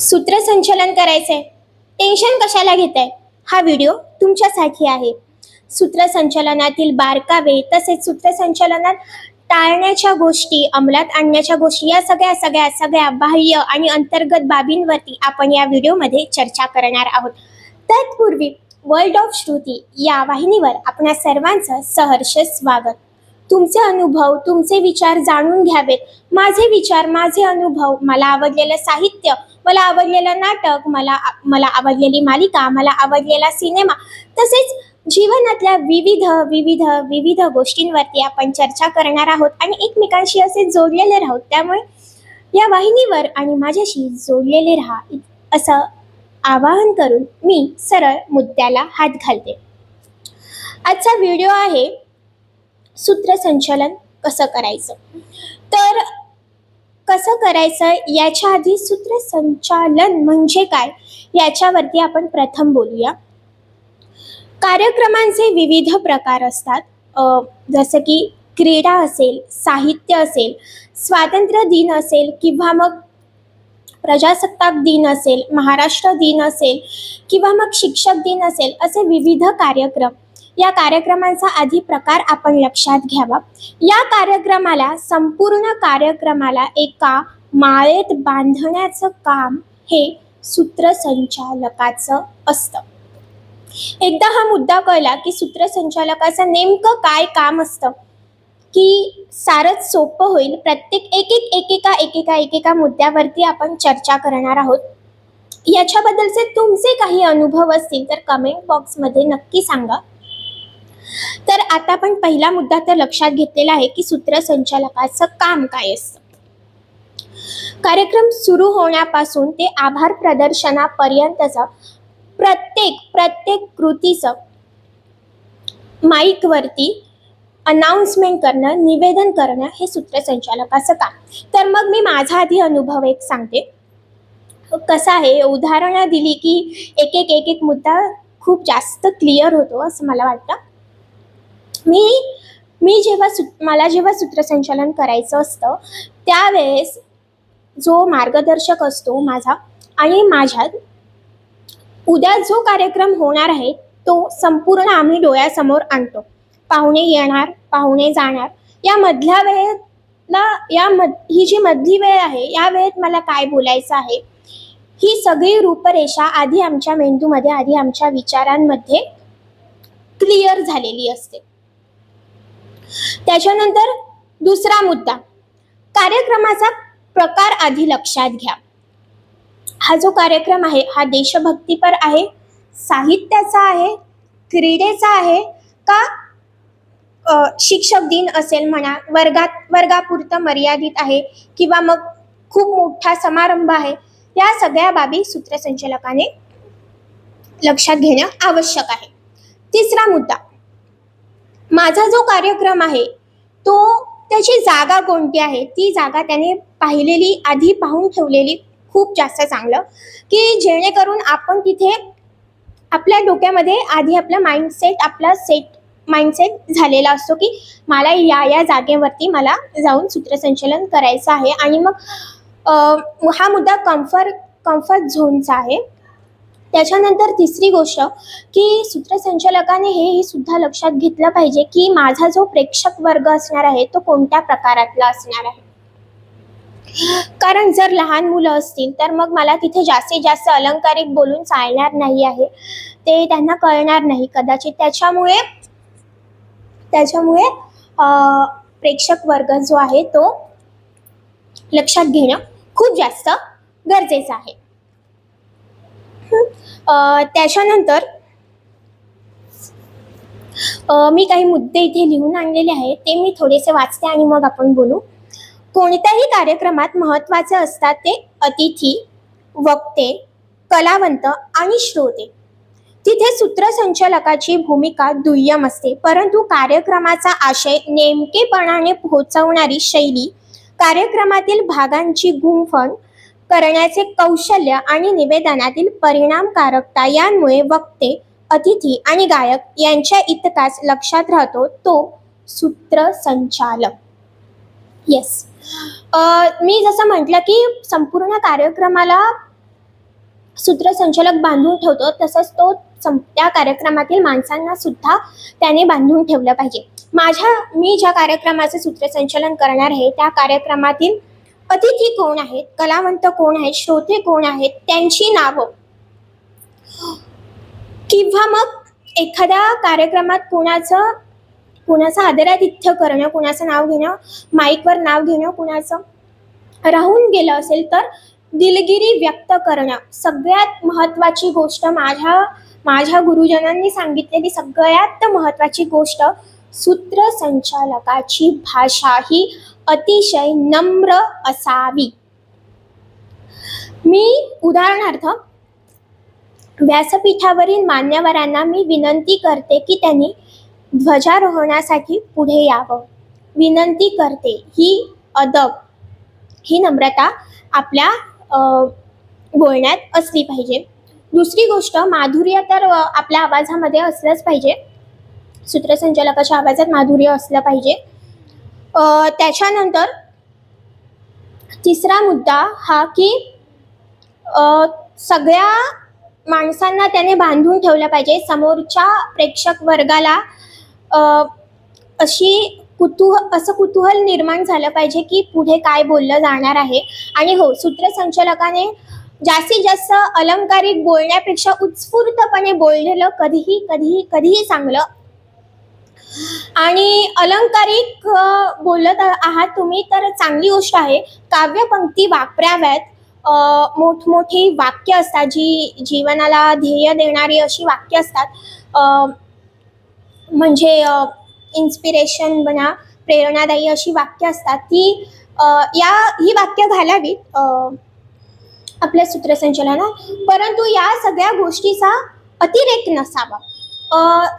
सूत्रसंचलन करायचंय. टेन्शन कशाला घेताय? हा व्हिडिओ तुमच्यासाठी आहे. सूत्रसंचलनातील बारकावे तसेच सूत्रसंचलनात टाळण्याच्या गोष्टी अंमलात आणण्याच्या गोष्टी या सगळ्या सगळ्या सगळ्या बाह्य आणि अंतर्गत बाबींवरती आपण या व्हिडिओमध्ये चर्चा करणार आहोत. तत्पूर्वी वर्ल्ड ऑफ श्रुती या वाहिनीवर आपणा सर्वांचं सहर्ष स्वागत. तुमचे अनुभव तुमचे विचार जाणून घ्यावेत. माझे विचार माझे अनुभव मला आवडलेलं साहित्य मला आवडलेलं नाटक मला मला आवडलेली मालिका मला आवडलेला सिनेमा तसेच जीवनातल्या विविध विविध विविध गोष्टींवरती आपण चर्चा करणार आहोत आणि एकमेकांशी असे जोडलेले राहोत त्यामुळे या वाहिनीवर आणि माझ्याशी जोडलेले राहा असं आवाहन करून मी सरळ मुद्द्याला हात घालते. आजचा व्हिडिओ आहे सूत्रसंचलन कसं करायचं? तर कसं करायचं? याच्या आधी सूत्रसंचालन म्हणजे काय? याच्यावरती आपण प्रथम बोलूया. कार्यक्रमांचे विविध प्रकार असतात. जसं की क्रीडा असेल साहित्य असेल स्वातंत्र्य दिन असेल किंवा मग प्रजासत्ताक दिन असेल महाराष्ट्र दिन असेल किंवा मग शिक्षक दिन असेल असे विविध कार्यक्रम. या कार्यक्रमांचा आधी प्रकार आपण लक्षात घ्यावा. या कार्यक्रमाला संपूर्ण कार्यक्रमाला एका माळेत बांधण्याचं काम हे सूत्रसंचालकाचं असतं. एकदा हा मुद्दा कळला की सूत्रसंचालकाचं नेमकं काय काम असतं? की सारंच सोपं होईल. प्रत्येक एक एक एकेका एकेका एकेका मुद्द्यावरती आपण चर्चा करणार आहोत. याच्याबद्दलचे तुमचे काही अनुभव असतील तर कमेंट बॉक्समध्ये नक्की सांगा. तर आता आपण पहिला मुद्दा तर लक्षात घेतलेला आहे की सूत्रसंचालकाचं काम काय असतं. कार्यक्रम सुरू होण्यापासून ते आभार प्रदर्शनापर्यंतचा प्रत्येक प्रत्येक कृतीचं माईकवरती अनाउन्समेंट करणं निवेदन करणं हे सूत्रसंचालकाचं काम. तर मग मी माझा आधी अनुभव एक सांगते. कसं आहे उदाहरणं दिली की एक एक एक एक मुद्दा खूप जास्त क्लिअर होतो असं मला वाटतं. मी मी जेव्हा सु मला जेव्हा सूत्रसंचालन करायचं असतं त्यावेळेस जो मार्गदर्शक असतो माझा आणि माझ्यात उद्या जो कार्यक्रम होणार आहे तो संपूर्ण आम्ही डोळ्यासमोर आणतो. पाहुणे येणार पाहुणे जाणार. या मधल्या वेळेला या मध ही जी मधली वेळ आहे या वेळेत मला काय बोलायचं आहे ही सगळी रूपरेषा आधी आमच्या मेंदूमध्ये आधी आमच्या विचारांमध्ये क्लिअर झालेली असते. त्याच्यानंतर दुसरा मुद्दा. कार्यक्रमाचा प्रकार आधी लक्षात घ्या. हा जो कार्यक्रम आहे हा देशभक्तीपर आहे साहित्याचा आहे क्रीडेचा आहे का शिक्षक दिन असेल म्हणा वर्गात वर्गापुरतं मर्यादित आहे किंवा मग खूप मोठा समारंभ आहे या सगळ्या बाबी सूत्रसंचालकाने लक्षात घेणं आवश्यक आहे. तिसरा मुद्दा. माझा जो कार्यक्रम आहे तो त्याची जागा कोणती आहे? ती जागा त्याने पाहिलेली आधी पाहून ठेवलेली खूप जास्त चांगलं. की जेणेकरून आपण तिथे आपल्या डोक्यामध्ये आधी आपला माइंडसेट आपला सेट माइंडसेट झालेला असतो की मला या या जागेवरती मला जाऊन सूत्रसंचलन करायचं आहे. आणि मग हा मुद्दा कम्फर्ट कम्फर्ट झोनचा आहे. त्याच्यानंतर तिसरी गोष्ट की सूत्रसंचालकाने हे ही सुद्धा लक्षात घेतलं पाहिजे की माझा जो प्रेक्षक वर्ग असणार आहे तो कोणत्या प्रकारातला असणार आहे? कारण जर लहान मुलं असतील तर मग मला तिथे जास्तीत जास्त अलंकारिक बोलून चालणार नाही आहे. ते त्यांना कळणार नाही. कदाचित त्याच्यामुळे त्याच्यामुळे प्रेक्षक वर्ग जो आहे तो लक्षात घेणं खूप जास्त गरजेचं आहे. त्याच्यानंतर मी काही मुद्दे इथे लिहून आणलेले आहेत ते मी थोडेसे वाचते आणि मग आपण बोलू. कोणत्याही कार्यक्रमात महत्त्वाचे असतात ते अतिथी वक्ते कलावंत आणि श्रोते. तिथे सूत्रसंचालकाची भूमिका दुय्यम असते परंतु कार्यक्रमाचा आशय नेमकेपणाने पोहोचवणारी शैली कार्यक्रमातील भागांची गुंफण करण्याचे कौशल्य आणि निवेदनातील परिणामकारकता यांमुळे वक्ते अतिथी आणि गायक यांच्या इतकाच लक्षात राहतो तो सूत्रसंचालक येस मी जसं म्हटलं की संपूर्ण कार्यक्रमाला सूत्रसंचालक बांधून ठेवतो तसंच तो सं- त्या कार्यक्रमातील माणसांना सुद्धा त्याने बांधून ठेवलं पाहिजे. माझ्या मी ज्या कार्यक्रमाचं सूत्रसंचालन करणार आहे त्या कार्यक्रमातील अतिथी कोण आहेत? कलावंत कोण आहेत? श्रोते कोण आहेत? त्यांची नावं. किंवा मग एखाद्या कार्यक्रमात कोणाचं कुणाचं आदरातिथ्य करणं कुणाचं नाव घेणं माईकवर नाव घेणं कुणाचं राहून गेलं असेल तर दिलगिरी व्यक्त करणं. सगळ्यात महत्त्वाची गोष्ट माझ्या माझ्या गुरुजनांनी सांगितलेली सगळ्यात महत्त्वाची गोष्ट सूत्रसंचालकाची भाषा ही अतिशय नम्र असावी. मी उदाहरणार्थ व्यासपीठावरील मान्यवरांना मी विनंती करते की त्यांनी ध्वजारोहणासाठी पुढे यावं. विनंती करते ही अदब ही नम्रता आपल्या बोलण्यात असली पाहिजे. दुसरी गोष्ट माधुर्य तर आपल्या आवाजामध्ये असलंच पाहिजे. सूत्रसंचालकाच्या आवाजात माधुर्य असलं पाहिजे. त्याच्यानंतर तिसरा मुद्दा हा की सगळ्या माणसांना त्याने बांधून ठेवलं पाहिजे. समोरच्या प्रेक्षक वर्गाला अशी कुतूह असं कुतूहल निर्माण झालं पाहिजे की पुढे काय बोललं जाणार आहे. आणि हो सूत्रसंचालकाने जास्तीत जास्त अलंकारिक बोलण्यापेक्षा उत्स्फूर्तपणे बोललेलं कधीही कधीही कधीही चांगलं आणि अलंकारिक बोलत आहात तुम्ही तर चांगली गोष्ट आहे. काव्यपंक्ती वापराव्यात. मोठमोठी वाक्य असतात जी जीवनाला ध्येय देणारी अशी वाक्य असतात. म्हणजे इन्स्पिरेशन म्हणा प्रेरणादायी अशी वाक्य असतात. ती या ही वाक्य घालावीत आपल्या सूत्रसंचलनात. परंतु या सगळ्या गोष्टीचा अतिरेक नसावा.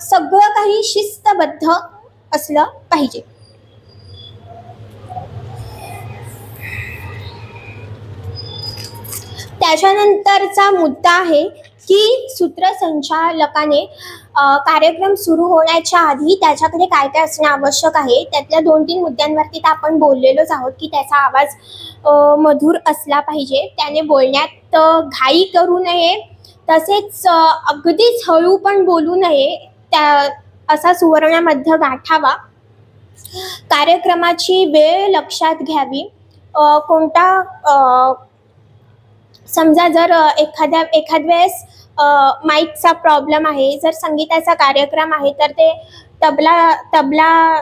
सगळं काही शिस्तबद्ध असलं पाहिजे. त्याच्यानंतरचा मुद्दा आहे की सूत्रसंचालकाने कार्यक्रम सुरू होण्याच्या आधी त्याच्याकडे काय काय असणं आवश्यक आहे? त्यातल्या दोन तीन मुद्द्यांवरती तर आपण बोललेलोच आहोत की त्याचा आवाज मधुर असला पाहिजे. त्याने बोलण्यात घाई करू नये. तसेच अगदीच हळू पण बोलू नये त्या असा सुवर्णामध्ये गाठावा. कार्यक्रमाची वेळ लक्षात घ्यावी. कोणता समजा जर एखाद्या एखाद वेळेस माईकचा प्रॉब्लेम आहे जर संगीताचा कार्यक्रम आहे तर ते तबला तबला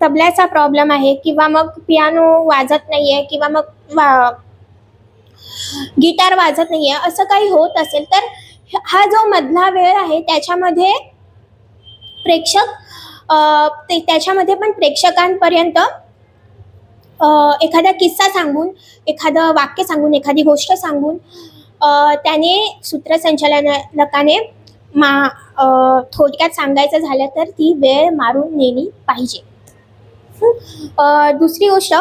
तबल्याचा प्रॉब्लेम आहे किंवा मग पियानो वाजत नाही आहे किंवा मग वा गिटार वाजत नाही आहे असं काही होत असेल तर हा जो मधला वेळ आहे त्याच्यामध्ये प्रेक्षक ते त्याच्यामध्ये पण प्रेक्षकांपर्यंत एखादा किस्सा सांगून एखादं वाक्य सांगून एखादी गोष्ट सांगून त्याने सूत्रसंचालकाने मा थोडक्यात सांगायचं झालं तर ती वेळ मारून नेली पाहिजे. दुसरी गोष्ट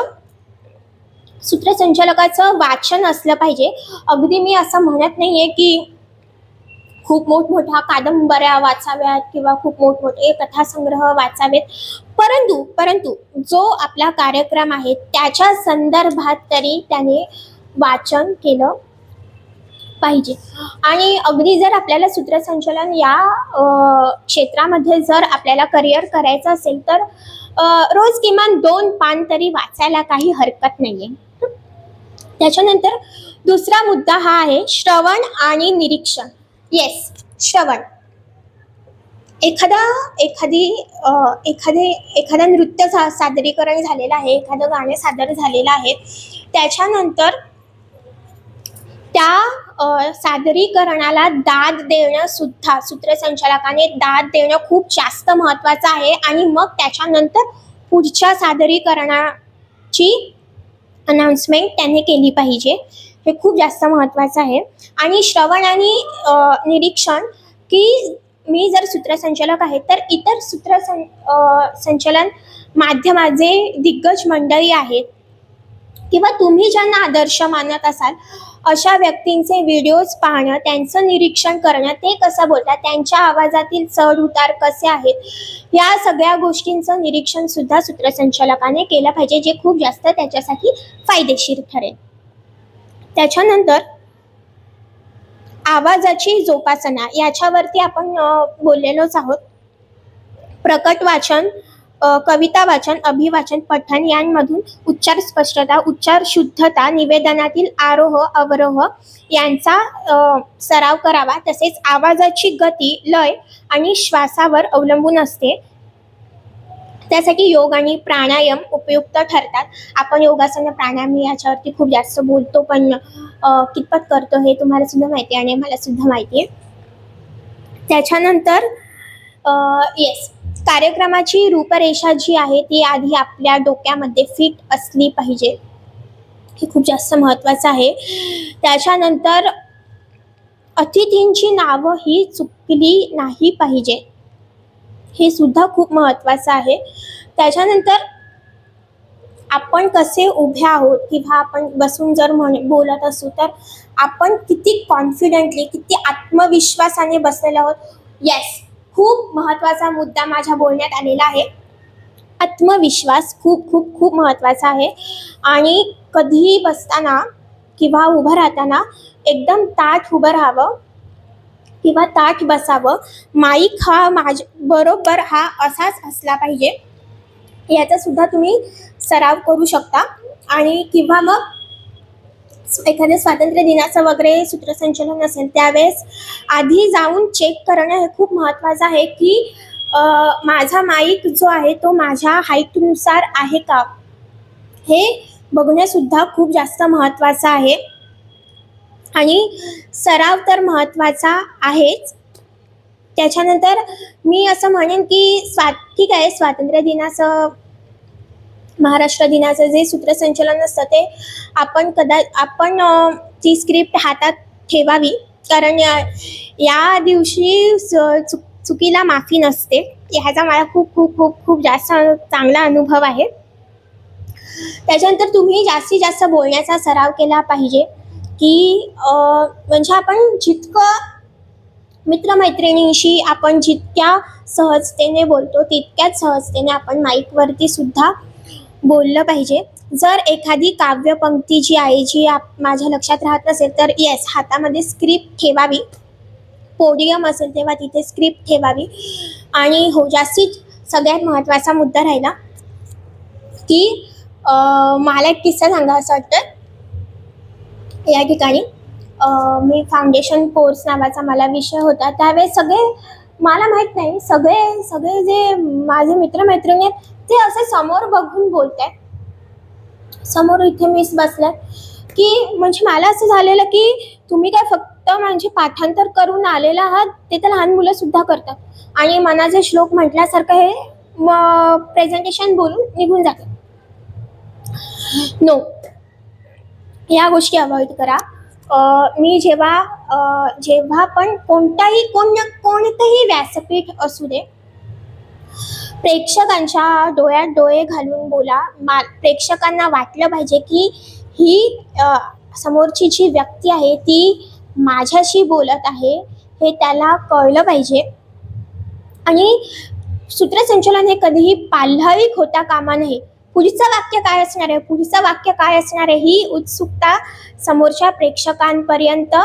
सूत्रसंचालकाचं वाचन असलं पाहिजे. अगदी मी असं म्हणत नाही आहे की खूप मोठमोठ्या कादंबऱ्या वाचाव्यात किंवा खूप मोठमोठे कथासंग्रह वाचावेत. परंतु परंतु जो आपला कार्यक्रम आहे त्याच्या संदर्भात तरी त्याने वाचन केलं. पाहिजे. आणि अगदी जर आपल्याला सूत्रसंचालन या क्षेत्रामध्ये जर आपल्याला करिअर करायचं असेल तर रोज किमान दोन पान तरी वाचायला काही हरकत नाही आहे त्याच्यानंतर दुसरा मुद्दा हा आहे श्रवण आणि निरीक्षण. येस श्रवण. एखादा एखादी एखादे एखादं नृत्य सा सादरीकरण झालेलं आहे एखादं गाणं सादर झालेलं आहे त्याच्यानंतर त्या सादरीकरणाला दाद देणं सुद्धा सूत्रसंचालकाने दाद देणं खूप जास्त महत्त्वाचं आहे. आणि मग त्याच्यानंतर पुढच्या सादरीकरणाची अनाउन्समेंट त्याने केली पाहिजे. हे खूप जास्त महत्त्वाचं आहे. आणि श्रवण आणि निरीक्षण की मी जर सूत्रसंचालक आहे तर इतर सूत्रसं संचालन संचलन माध्यमाचे दिग्गज मंडळी आहेत. किंवा तुम्ही ज्यांना आदर्श मानत असाल अशा व्यक्तींचे व्हिडिओज पाहणं त्यांचं निरीक्षण करणं ते कसं बोलतात त्यांच्या आवाजातील चढ उतार कसे आहेत या सगळ्या गोष्टींचं निरीक्षण सुद्धा सूत्रसंचालकाने केलं पाहिजे जे खूप जास्त त्याच्यासाठी फायदेशीर ठरेल. त्याच्यानंतर आवाजाची जोपासना याच्यावरती आपण बोललेलोच आहोत. प्रकट वाचन कविता वाचन अभिवाचन पठण यांमधून उच्चार स्पष्टता उच्चार शुद्धता निवेदनातील आरोह अवरोह यांचा सराव करावा. तसेच आवाजाची गती लय आणि श्वासावर अवलंबून असते. त्यासाठी योग आणि प्राणायाम उपयुक्त ठरतात. आपण योगासन प्राणायाम याच्यावरती खूप जास्त बोलतो पण कितपत करतो हे तुम्हाला सुद्धा माहिती आहे आणि मला सुद्धा माहिती आहे. त्याच्यानंतर येस कार्यक्रमाची रूपरेषा जी आहे ती आधी आपल्या डोक्यामध्ये फिट असली पाहिजे. हे खूप जास्त महत्त्वाचं आहे. त्याच्यानंतर अतिथींची नावं ही चुकली नाही पाहिजे. हे सुद्धा खूप महत्त्वाचं आहे. त्याच्यानंतर आपण कसे उभे आहोत किंवा आपण बसून जर म्हण बोलत असू तर आपण किती कॉन्फिडेंटली किती आत्मविश्वासाने बसलेले आहोत? येस खूप महत्त्वाचा मुद्दा माझ्या बोलण्यात आलेला आहे. आत्मविश्वास खूप खूप खूप महत्त्वाचा आहे. आणि कधीही बसताना किंवा उभं राहताना एकदम ताठ उभं राहावं किंवा ताठ बसावं. माईक हा माझ बरोबर हा असाच असला पाहिजे. याचा सुद्धा तुम्ही सराव करू शकता. आणि किंवा मग एखाद्या स्वातंत्र्य दिनाचं वगैरे सूत्रसंचलन असेल त्यावेळेस आधी जाऊन चेक करणं हे खूप महत्त्वाचं आहे की माझा माईक जो आहे तो माझ्या हाईटनुसार आहे का? हे बघणंसुद्धा खूप जास्त महत्त्वाचं आहे. आणि सराव तर महत्त्वाचा आहेच. त्याच्यानंतर मी असं म्हणेन की स्वा ठीक आहे स्वातंत्र्य दिनाचं महाराष्ट्र दिनाचं जे सूत्रसंचलन असतं ते आपण कदा आपण ती स्क्रिप्ट हातात ठेवावी. कारण या या दिवशी स- चुक चुकीला माफी नसते. ह्याचा मला खूप खूप खूप खूप जास्त चांगला अनुभव आहे. त्याच्यानंतर तुम्ही जास्तीत जास्त बोलण्याचा सराव केला पाहिजे की म्हणजे आपण जितकं मित्रमैत्रिणींशी आपण जितक्या सहजतेने बोलतो तितक्याच सहजतेने आपण माईकवरती सुद्धा बोललं पाहिजे. जर एखादी काव्यपंक्ती जी आहे जी आप माझ्या लक्षात राहत नसेल तर येस हातामध्ये स्क्रिप्ट ठेवावी. पोडियम असेल तेव्हा तिथे स्क्रिप्ट ठेवावी. आणि हो जास्तीत सगळ्यात महत्त्वाचा मुद्दा राहिला की मला एक किस्सा सांगा असं वाटतं. या ठिकाणी मी फाउंडेशन कोर्स नावाचा मला विषय होता. त्यावेळेस सगळे मला माहीत नाही सगळे सगळे जे माझे मित्रमैत्रिणी आहेत ते असे समोर बघून बोलत आहे समोर इथे मिस बसल्यात की म्हणजे मला असं झालेलं की तुम्ही काय फक्त म्हणजे पाठांतर करून आलेला आहात ते तर लहान मुलं सुद्धा करतात. आणि मनाचे श्लोक म्हटल्यासारखं हे प्रेझेंटेशन बोलून निघून जातात नो या गोष्टी अवॉइड करा. मी जेव्हा जेव्हा पण कोणताही कोण कोणतंही व्यासपीठ असू दे प्रेक्षकांच्या डोळ्यात डोळे घालून बोला. मा प्रेक्षकांना वाटलं पाहिजे की ही समोरची जी व्यक्ती आहे ती माझ्याशी बोलत आहे हे त्याला कळलं पाहिजे. आणि सूत्रसंचलन हे कधीही पाल्हाविक होता कामा नये. पुढचं वाक्य काय असणार आहे? पुढचं वाक्य काय असणार आहे? ही उत्सुकता समोरच्या प्रेक्षकांपर्यंत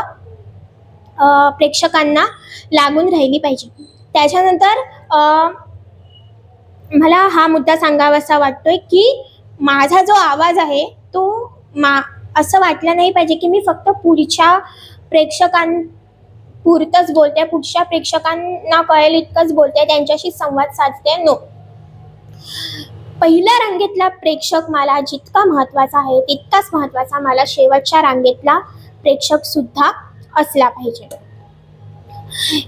प्रेक्षकांना लागून राहिली पाहिजे. त्याच्यानंतर मला हा मुद्दा सांगावासा वाटतोय की माझा जो आवाज आहे तो मा असं वाटलं नाही पाहिजे की मी फक्त पुढच्या प्रेक्षकांपुरतंच बोलते पुढच्या प्रेक्षकांना कळेल इतकंच बोलते त्यांच्याशी संवाद साधते. नो पहिल्या रांगेतला प्रेक्षक मला जितका महत्त्वाचा आहे तितकाच महत्त्वाचा मला शेवटच्या रांगेतला प्रेक्षक सुद्धा असला पाहिजे.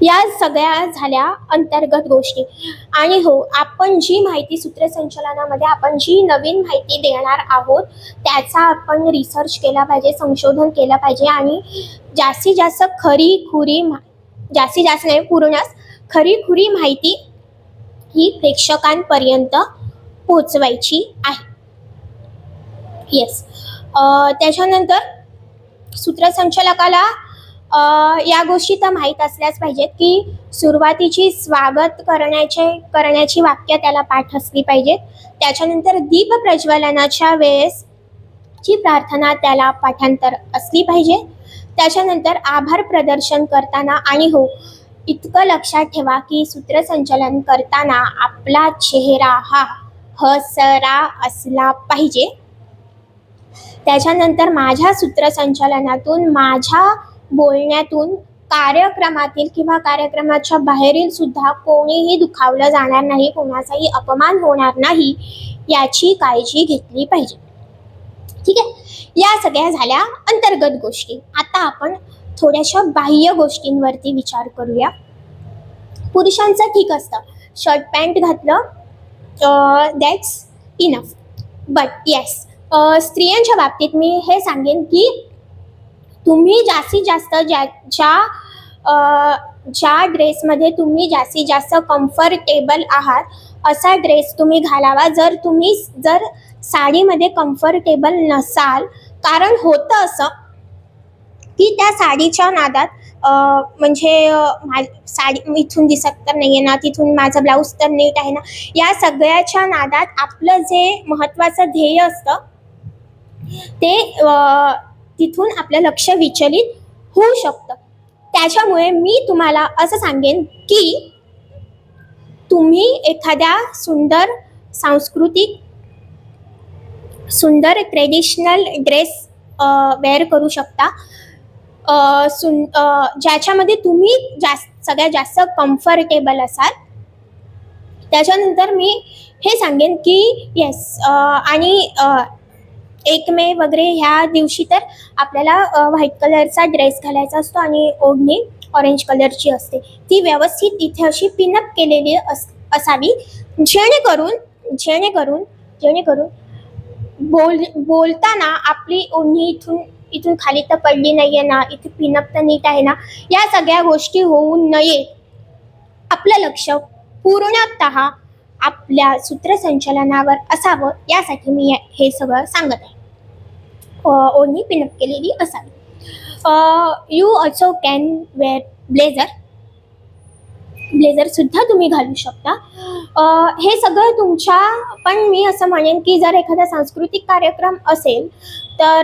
या सगळ्या झाल्या अंतर्गत गोष्टी. आणि हो आपण जी माहिती सूत्रसंचलनामध्ये आपण जी नवीन माहिती देणार आहोत त्याचा आपण रिसर्च केला पाहिजे संशोधन केलं पाहिजे आणि जास्तीत जास्त खरी खुरी मा जास्तीत जास्त नाही पूर्णच खरी खुरी माहिती ही प्रेक्षकांपर्यंत पोचवायची आहे. येस त्याच्यानंतर सूत्रसंचालकाला या गोष्टी तर माहीत असल्याच पाहिजेत की सुरुवातीची स्वागत करण्याचे करण्याची वाक्य त्याला पाठ असली पाहिजेत. त्याच्यानंतर दीप प्रज्वलनाच्या वेळेस ची प्रार्थना त्याला पाठांतर असली पाहिजे. त्याच्यानंतर आभार प्रदर्शन करताना आणि हो इतकं लक्षात ठेवा की सूत्रसंचालन करताना आपला चेहरा हा हसरा असला पाहिजे. त्याच्यानंतर माझ्या सूत्रसंचालनातून माझ्या बोलण्यातून कार्यक्रमातील किंवा कार्यक्रमाच्या बाहेरील सुद्धा कोणीही दुखावलं जाणार नाही कोणाचाही अपमान होणार नाही याची काळजी घेतली पाहिजे. ठीक आहे? या सगळ्या झाल्या अंतर्गत गोष्टी. आता आपण थोड्याशा बाह्य गोष्टींवरती विचार करूया. पुरुषांचं ठीक असतं. शर्ट पॅन्ट घातलं दॅट्स इनफ बट येस स्त्रियांच्या बाबतीत मी हे सांगेन की तुम्ही जास्तीत जास्त ज्या ज्या ज्या ड्रेसमध्ये तुम्ही जास्तीत जास्त कम्फर्टेबल आहात असा ड्रेस तुम्ही घालावा. जर तुम्ही जर साडीमध्ये कम्फर्टेबल नसाल कारण होतं असं की त्या साडीच्या नादात म्हणजे मा साडी इथून दिसत तर नाही आहे ना तिथून माझा ब्लाऊज तर नीट आहे ना या सगळ्याच्या नादात आपलं जे महत्त्वाचं ध्येय असतं ते तिथून आपलं लक्ष विचलित होऊ शकतं. त्याच्यामुळे मी तुम्हाला असं सांगेन की तुम्ही एखाद्या सुंदर सांस्कृतिक सुंदर ट्रेडिशनल ड्रेस वेअर करू शकता. अ, सुन ज्याच्यामध्ये तुम्ही जास्त सगळ्यात जास्त कम्फर्टेबल असाल. त्याच्यानंतर मी हे सांगेन की येस आणि एक मे वगैरे ह्या दिवशी तर आपल्याला व्हाईट कलरचा ड्रेस घालायचा असतो आणि ओढणी ऑरेंज कलरची असते. ती व्यवस्थित इथे अशी पिनअप केलेली अस असावी. जेणेकरून जेणेकरून जेणेकरून बोल बोलताना आपली ओढणी इथून इथून खाली तर पडली नाही आहे ना इथे पिनअप तर नीट आहे ना या सगळ्या गोष्टी होऊ नये. आपलं लक्ष पूर्णतः आपल्या सूत्रसंचलनावर असावं यासाठी मी हे- सगळं सांगत आहे. अ, ओढणी पिनअप केलेली असावी. You also can wear blazer blazer सुद्धा तुम्ही घालू शकता. हे सगळं तुमच्या पण मी असं म्हणेन की जर एखादा सांस्कृतिक कार्यक्रम असेल तर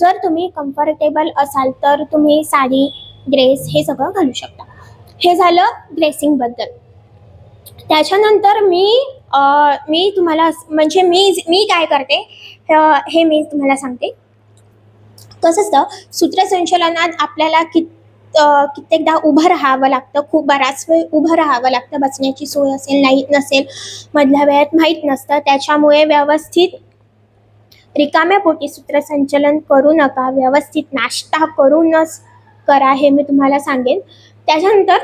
जर तुम्ही कम्फर्टेबल असाल तर तुम्ही साडी ड्रेस हे सगळं घालू शकता. हे झालं ड्रेसिंगबद्दल त्याच्यानंतर मी मी तुम्हाला म्हणजे मी मी काय करते हे मी तुम्हाला सांगते. कसं असतं सूत्रसंचलनात आपल्याला कित कित्येकदा उभं राहावं लागतं खूप बराच वेळ उभं राहावं लागतं बसण्याची सोय असेल नाही नसेल मधल्या वेळात माहीत नसतं त्याच्यामुळे व्यवस्थित रिकाम्या पोटी सूत्रसंचलन करू नका व्यवस्थित नाश्ता करूनच करा हे मी तुम्हाला सांगेन. त्याच्यानंतर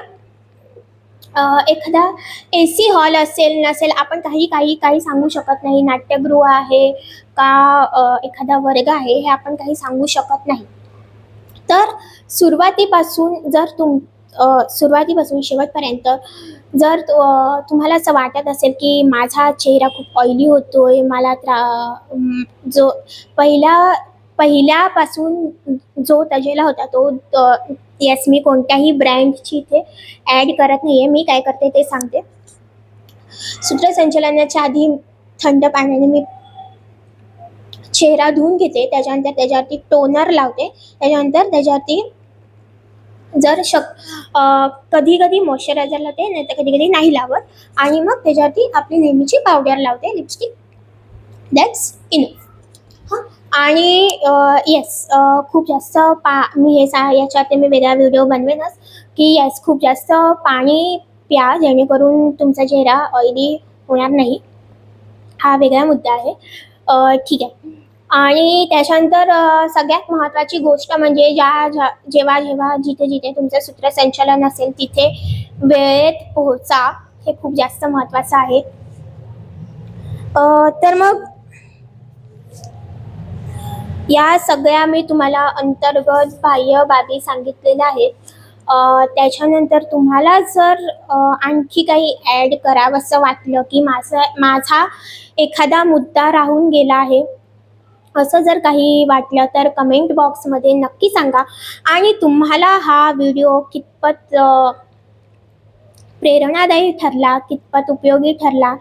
एखादा ए सी हॉल असेल नसेल आपण काही काही काही सांगू शकत नाही. नाट्यगृह आहे का एखादा वर्ग आहे हे आपण काही सांगू शकत नाही. तर सुरुवातीपासून जर तुम सुरुवातीपासून शेवटपर्यंत जर तुम्हाला असं वाटत असेल की माझा चेहरा खूप ऑइली होतोय मला त्रा जो पहिला पहिल्यापासून जो तजेला होता तो येस मी कोणत्याही ब्रँडची इथे ॲड करत नाही आहे मी काय करते ते सांगते. सूत्रसंचलनाच्या आधी थंड पाण्याने मी चेहरा धुवून घेते. त्याच्यानंतर त्याच्यावरती टोनर लावते. त्याच्यानंतर त्याच्यावरती जर शक कधी कधी मॉइश्चरायझर लावते नाही तर कधी कधी नाही लावत. आणि मग त्याच्यावरती आपली नेहमीची पावडर लावते लिपस्टिक दॅट्स इनफ आणि येस खूप जास्त पा मी हे सा याच्यावरती मी वेगळा व्हिडिओ बनवेनच की येस खूप जास्त पाणी प्या जेणेकरून तुमचा चेहरा ऑइली होणार नाही. हा वेगळा मुद्दा आहे. ठीक आहे. आणि त्याच्यानंतर सगळ्यात महत्त्वाची गोष्ट म्हणजे ज्या ज्या जेव्हा जेव्हा जिथे जिथे तुमचं सूत्रसंचलन असेल तिथे वेळेत पोहोचा हे खूप जास्त महत्त्वाचं आहे. तर मग या सगळ्या मी तुम्हाला अंतर्गत बाह्य बाबी सांगितलेल्या आहेत. त्याच्यानंतर तुम्हाला जर आणखी काही ॲड करावंसं वाटलं की माझा माझा एखादा मुद्दा राहून गेला आहे असं जर काही वाटलं तर कमेंट बॉक्समध्ये नक्की सांगा. आणि तुम्हाला हा व्हिडिओ कितपत प्रेरणादायी ठरला कितपत उपयोगी ठरला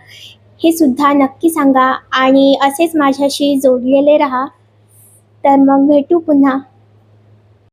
हे सुद्धा नक्की सांगा. आणि असेच माझ्याशी जोडलेले राहा. तर मग भेटू पुन्हा.